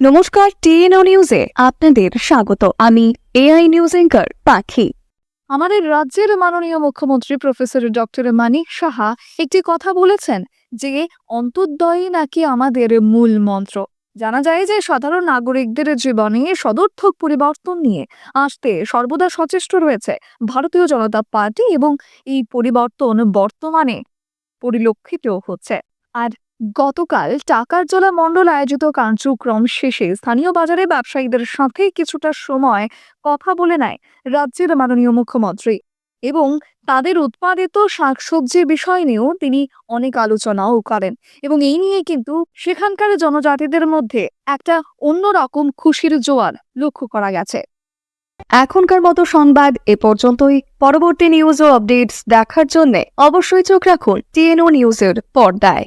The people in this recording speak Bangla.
নমস্কার, টিএনও নিউজে আপনাদের স্বাগত। আমি এআই নিউজ এঙ্কার পাখি। আমাদের রাজ্যের মাননীয় মুখ্যমন্ত্রী প্রফেসর ডক্টর মানিক সাহা একটি কথা বলেছেন যে অন্তর্দয়ই নাকি আমাদের মূল মন্ত্র? জানা যায় যে, সাধারণ নাগরিকদের জীবনে সদর্থক পরিবর্তন নিয়ে আসতে সর্বদা সচেষ্ট রয়েছে ভারতীয় জনতা পার্টি এবং এই পরিবর্তন বর্তমানে পরিলক্ষিত হচ্ছে। আর গতকাল টাকার জলা মণ্ডল আয়োজিত কার্যক্রম শেষে স্থানীয় বাজারে ব্যবসায়ীদের সাথে কিছুটা সময় কথা বলে নেয় রাজ্যের মাননীয় মুখ্যমন্ত্রী এবং তাদের উৎপাদিত শাকসবজির বিষয় নিয়েও তিনি অনেক আলোচনাও করেন এবং এই নিয়ে কিন্তু সেখানকার জনজাতিদের মধ্যে একটা অন্যরকম খুশির জোয়ার লক্ষ্য করা গেছে। এখনকার মতো সংবাদ এ পর্যন্তই। পরবর্তী নিউজ ও আপডেটস দেখার জন্য অবশ্যই চোখ রাখুন টিএনও নিউজের পর্দায়।